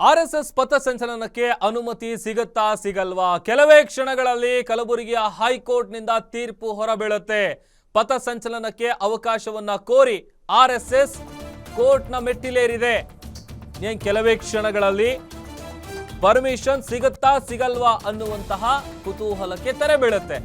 R S S ಪಥಸಂಚಲನಕ್ಕೆ ಅನುಮತಿ ಸಿಗುತ್ತಾ ಸಿಗಲ್ವಾ? ಕೆಲವೇ ಕ್ಷಣಗಳಲ್ಲಿ ಕಲಬುರಗಿಯ ಹೈಕೋರ್ಟ್ನಿಂದ ತೀರ್ಪು ಹೊರಬೀಳುತ್ತೆ. ಪಥಸಂಚಲನಕ್ಕೆ ಅವಕಾಶವನ್ನ ಕೋರಿ ಆರ್ ಎಸ್ ಎಸ್ ಕೋರ್ಟ್ನ ಮೆಟ್ಟಿಲೇರಿದೆ. ಕೆಲವೇ ಕ್ಷಣಗಳಲ್ಲಿ ಪರ್ಮಿಷನ್ ಸಿಗುತ್ತಾ ಸಿಗಲ್ವಾ ಅನ್ನುವಂತಹ ಕುತೂಹಲಕ್ಕೆ ತೆರೆ ಬೀಳುತ್ತೆ.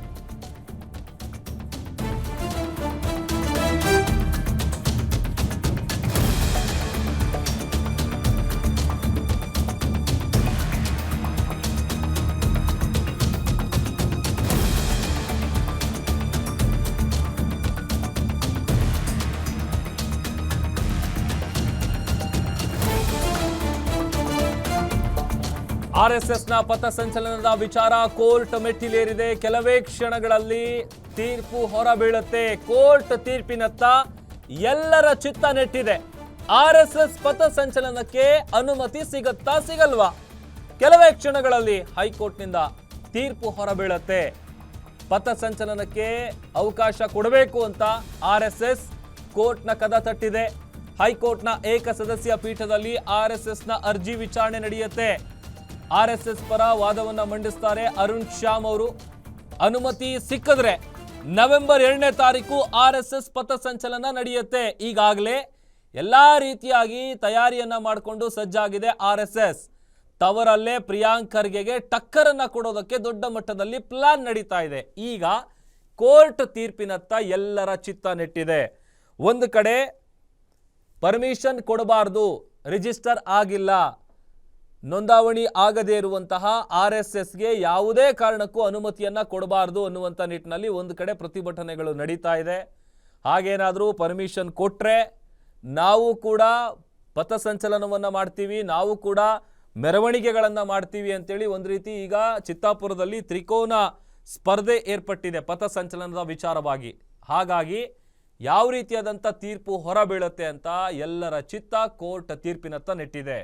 ಆರ್ ಎಸ್ ಎಸ್ನ ಪಥಸಂಚಲನದ ವಿಚಾರ ಕೋರ್ಟ್ ಮೆಟ್ಟಿಲೇರಿದೆ. ಕೆಲವೇ ಕ್ಷಣಗಳಲ್ಲಿ ತೀರ್ಪು ಹೊರಬೀಳುತ್ತೆ. ಕೋರ್ಟ್ ತೀರ್ಪಿನತ್ತ ಎಲ್ಲರ ಚಿತ್ತ ನೆಟ್ಟಿದೆ. ಆರ್ ಎಸ್ ಎಸ್ ಪಥಸಂಚಲನಕ್ಕೆ ಅನುಮತಿ ಸಿಗುತ್ತಾ ಸಿಗಲ್ವಾ? ಕೆಲವೇ ಕ್ಷಣಗಳಲ್ಲಿ ಹೈಕೋರ್ಟ್ನಿಂದ ತೀರ್ಪು ಹೊರಬೀಳುತ್ತೆ. ಪಥಸಂಚಲನಕ್ಕೆ ಅವಕಾಶ ಕೊಡಬೇಕು ಅಂತ ಆರ್ ಎಸ್ ಎಸ್ ಕೋರ್ಟ್ನ ಕದ ತಟ್ಟಿದೆ. ಹೈಕೋರ್ಟ್ನ ಏಕ ಸದಸ್ಯ ಪೀಠದಲ್ಲಿ ಆರ್ ಎಸ್ ಎಸ್ನ ಅರ್ಜಿ ವಿಚಾರಣೆ ನಡೆಯುತ್ತೆ. ಆರ್ ಎಸ್ ಎಸ್ ಪರ ವಾದವನ್ನು ಮಂಡಿಸ್ತಾರೆ ಅರುಣ್ ಶ್ಯಾಮ್ ಅವರು. ಅನುಮತಿ ಸಿಕ್ಕಿದ್ರೆ ನವೆಂಬರ್ ಎರಡನೇ ತಾರೀಕು ಆರ್ ಎಸ್ ಎಸ್ ಪಥಸಂಚಲನ ನಡೆಯುತ್ತೆ. ಈಗಾಗಲೇ ಎಲ್ಲ ರೀತಿಯಾಗಿ ತಯಾರಿಯನ್ನ ಮಾಡಿಕೊಂಡು ಸಜ್ಜಾಗಿದೆ ಆರ್ ಎಸ್ ಎಸ್ ತವರಲ್ಲೇ ಪ್ರಿಯಾಂಕ್ ಖರ್ಗೆಗೆ ಟಕ್ಕರನ್ನ ಕೊಡೋದಕ್ಕೆ ದೊಡ್ಡ ಮಟ್ಟದಲ್ಲಿ ಪ್ಲಾನ್ ನಡೀತಾ ಇದೆ. ಈಗ ಕೋರ್ಟ್ ತೀರ್ಪಿನತ್ತ ಎಲ್ಲರ ಚಿತ್ತ ನೆಟ್ಟಿದೆ. ಒಂದು ಕಡೆ ಪರ್ಮಿಷನ್ ಕೊಡಬಾರ್ದು, ರಿಜಿಸ್ಟರ್ ಆಗಿಲ್ಲ. ನೋಂದಾವಣಿ ಆಗದೇ ಇರುವಂತಹ ಆರ್ ಎಸ್ ಎಸ್ಗೆ ಯಾವುದೇ ಕಾರಣಕ್ಕೂ ಅನುಮತಿಯನ್ನ ಕೊಡಬಾರ್ದು ಅನ್ನುವಂಥ ನಿಟ್ಟಿನಲ್ಲಿ ಒಂದು ಕಡೆ ಪ್ರತಿಭಟನೆಗಳು ನಡೀತಾ ಇದೆ. ಹಾಗೇನಾದರೂ ಪರ್ಮಿಷನ್ ಕೊಟ್ಟರೆ ನಾವು ಕೂಡ ಪಥಸಂಚಲನವನ್ನು ಮಾಡ್ತೀವಿ, ನಾವು ಕೂಡ ಮೆರವಣಿಗೆಗಳನ್ನು ಮಾಡ್ತೀವಿ ಅಂತೇಳಿ ಒಂದು ರೀತಿ ಈಗ ಚಿತ್ತಾಪುರದಲ್ಲಿ ತ್ರಿಕೋನ ಸ್ಪರ್ಧೆ ಏರ್ಪಟ್ಟಿದೆ ಪಥಸಂಚಲನದ ವಿಚಾರವಾಗಿ. ಹಾಗಾಗಿ ಯಾವ ರೀತಿಯಾದಂಥ ತೀರ್ಪು ಹೊರಬೀಳುತ್ತೆ ಅಂತ ಎಲ್ಲರ ಚಿತ್ತ ಕೋರ್ಟ್ ತೀರ್ಪಿನತ್ತ ನೆಟ್ಟಿದೆ.